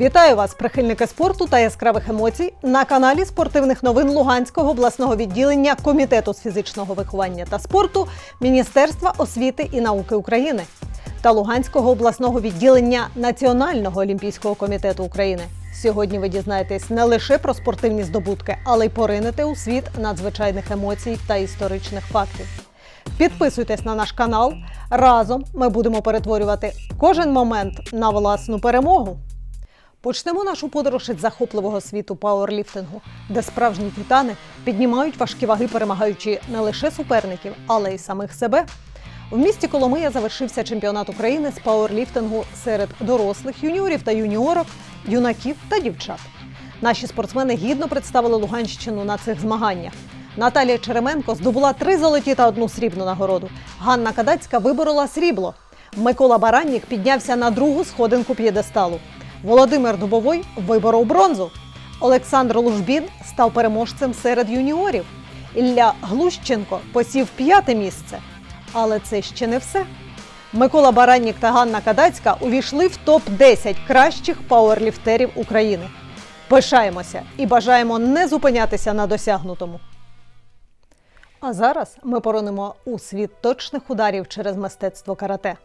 Вітаю вас, прихильники спорту та яскравих емоцій на каналі спортивних новин Луганського обласного відділення Комітету з фізичного виховання та спорту Міністерства освіти і науки України та Луганського обласного відділення Національного олімпійського комітету України. Сьогодні ви дізнаєтесь не лише про спортивні здобутки, але й поринете у світ надзвичайних емоцій та історичних фактів. Підписуйтесь на наш канал. Разом ми будемо перетворювати кожен момент на власну перемогу. Почнемо нашу подорож із захопливого світу пауерліфтингу, де справжні титани піднімають важкі ваги, перемагаючи не лише суперників, але й самих себе. В місті Коломия завершився чемпіонат України з пауерліфтингу серед дорослих юніорів та юніорок, юнаків та дівчат. Наші спортсмени гідно представили Луганщину на цих змаганнях. Наталія Череменко здобула три золоті та одну срібну нагороду. Ганна Кадацька виборола срібло. Микола Бараннік піднявся на другу сходинку п'єдесталу. Володимир Дубовой виборов бронзу. Олександр Лужбін став переможцем серед юніорів. Ілля Глущенко посів п'яте місце. Але це ще не все. Микола Бараннік та Ганна Кадацька увійшли в топ-10 кращих пауерліфтерів України. Пишаємося і бажаємо не зупинятися на досягнутому. А зараз ми поронимо у світ точних ударів через мистецтво карате.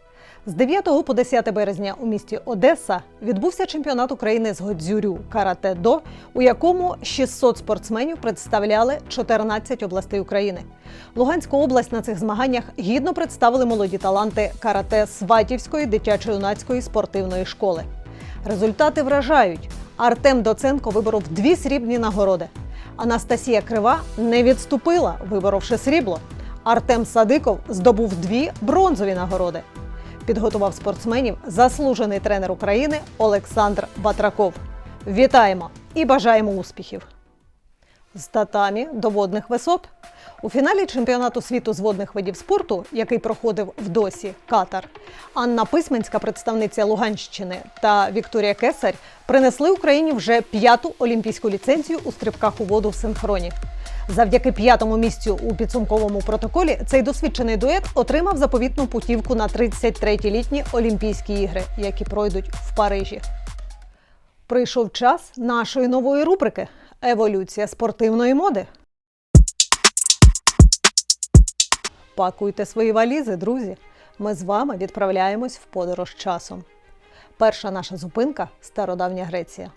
З 9 по 10 березня у місті Одеса відбувся чемпіонат України з Годзюрю карате до, у якому 600 спортсменів представляли 14 областей України. Луганську область на цих змаганнях гідно представили молоді таланти карате Сватівської дитячо-юнацької спортивної школи. Результати вражають. Артем Доценко виборов дві срібні нагороди. Анастасія Крива не відступила, виборовши срібло. Артем Садиков здобув дві бронзові нагороди. Підготував спортсменів заслужений тренер України Олександр Батраков. Вітаємо і бажаємо успіхів! З татамі до водних висот. У фіналі чемпіонату світу з водних видів спорту, який проходив в Досі Катар, Анна Письменська, представниця Луганщини, та Вікторія Кесарь принесли Україні вже п'яту олімпійську ліцензію у стрибках у воду в синхроні. Завдяки п'ятому місцю у підсумковому протоколі цей досвідчений дует отримав заповітну путівку на 33-ті літні Олімпійські ігри, які пройдуть в Парижі. Прийшов час нашої нової рубрики Еволюція спортивної моди. Пакуйте свої валізи, друзі. Ми з вами відправляємось в подорож часом. Перша наша зупинка стародавня Греція.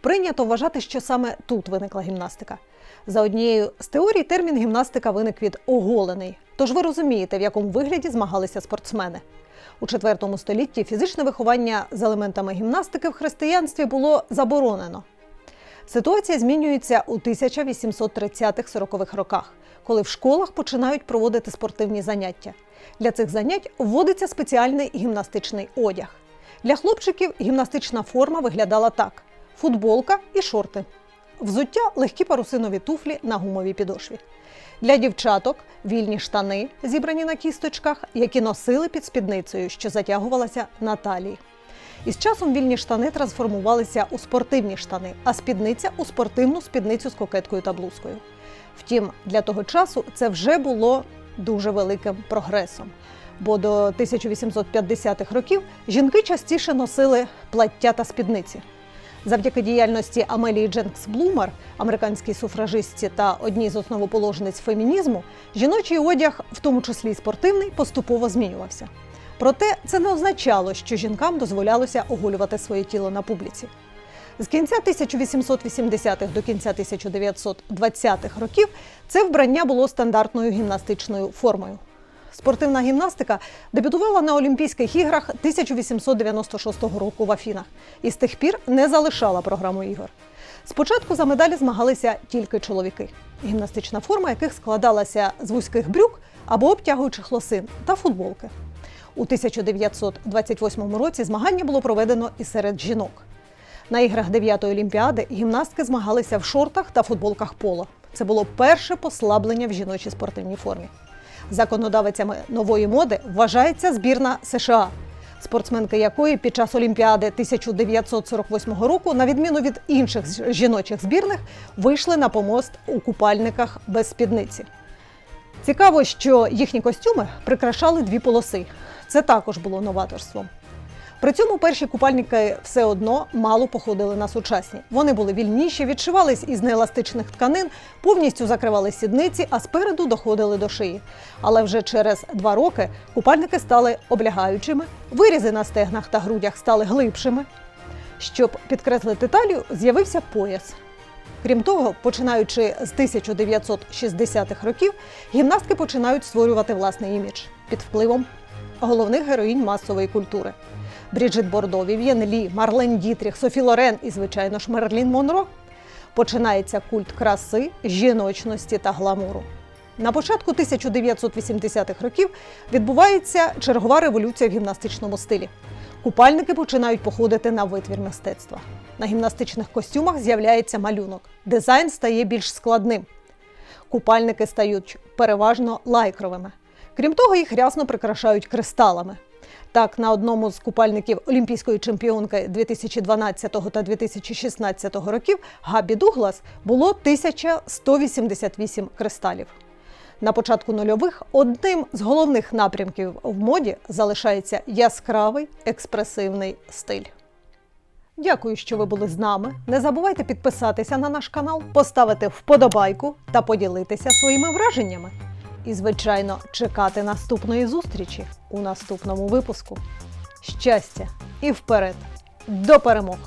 Прийнято вважати, що саме тут виникла гімнастика. За однією з теорій, термін гімнастика виник від оголений. Тож ви розумієте, в якому вигляді змагалися спортсмени. У IV столітті фізичне виховання з елементами гімнастики в християнстві було заборонено. Ситуація змінюється у 1830-40-х роках, коли в школах починають проводити спортивні заняття. Для цих занять вводиться спеціальний гімнастичний одяг. Для хлопчиків гімнастична форма виглядала так: футболка і шорти. Взуття легкі парусинові туфлі на гумовій підошві. Для дівчаток вільні штани, зібрані на кісточках, які носили під спідницею, що затягувалася на талії. Із часом вільні штани трансформувалися у спортивні штани, а спідниця у спортивну спідницю з кокеткою та блузкою. Втім, для того часу це вже було дуже великим прогресом. Бо до 1850-х років жінки частіше носили плаття та спідниці. Завдяки діяльності Амелії Дженкс Блумер, американській суфражистці та одній з основоположниць фемінізму, жіночий одяг, в тому числі й спортивний, поступово змінювався. Проте це не означало, що жінкам дозволялося оголювати своє тіло на публіці. З кінця 1880-х до кінця 1920-х років це вбрання було стандартною гімнастичною формою. Спортивна гімнастика дебютувала на Олімпійських іграх 1896 року в Афінах і з тих пір не залишала програму ігор. Спочатку за медалі змагалися тільки чоловіки, гімнастична форма яких складалася з вузьких брюк або обтягуючих лосин та футболки. У 1928 році змагання було проведено і серед жінок. На іграх 9-ї олімпіади гімнастки змагалися в шортах та футболках поло. Це було перше послаблення в жіночій спортивній формі. Законодавицями нової моди вважається збірна США, спортсменки якої під час Олімпіади 1948 року, на відміну від інших жіночих збірних, вийшли на помост у купальниках без спідниці. Цікаво, що їхні костюми прикрашали дві полоси. Це також було новаторством. При цьому перші купальники все одно мало походили на сучасні. Вони були вільніші, відшивались із нееластичних тканин, повністю закривали сідниці, а спереду доходили до шиї. Але вже через два роки купальники стали облягаючими, вирізи на стегнах та грудях стали глибшими. Щоб підкреслити талію, з'явився пояс. Крім того, починаючи з 1960-х років, гімнастки починають створювати власний імідж під впливом головних героїнь масової культури. Бріджит Бордо, Вів'єн Лі, Марлен Дітріх, Софі Лорен і, звичайно ж, Мерлін Монро. Починається культ краси, жіночності та гламуру. На початку 1980-х років відбувається чергова революція в гімнастичному стилі. Купальники починають походити на витвір мистецтва. На гімнастичних костюмах з'являється малюнок. Дизайн стає більш складним. Купальники стають переважно лайкровими. Крім того, їх рясно прикрашають кристалами. Так, на одному з купальників олімпійської чемпіонки 2012 та 2016 років Габі Дуглас було 1188 кристалів. На початку нульових одним з головних напрямків в моді залишається яскравий експресивний стиль. Дякую, що ви були з нами. Не забувайте підписатися на наш канал, поставити вподобайку та поділитися своїми враженнями. І, звичайно, чекати наступної зустрічі у наступному випуску. Щастя і вперед! До перемог!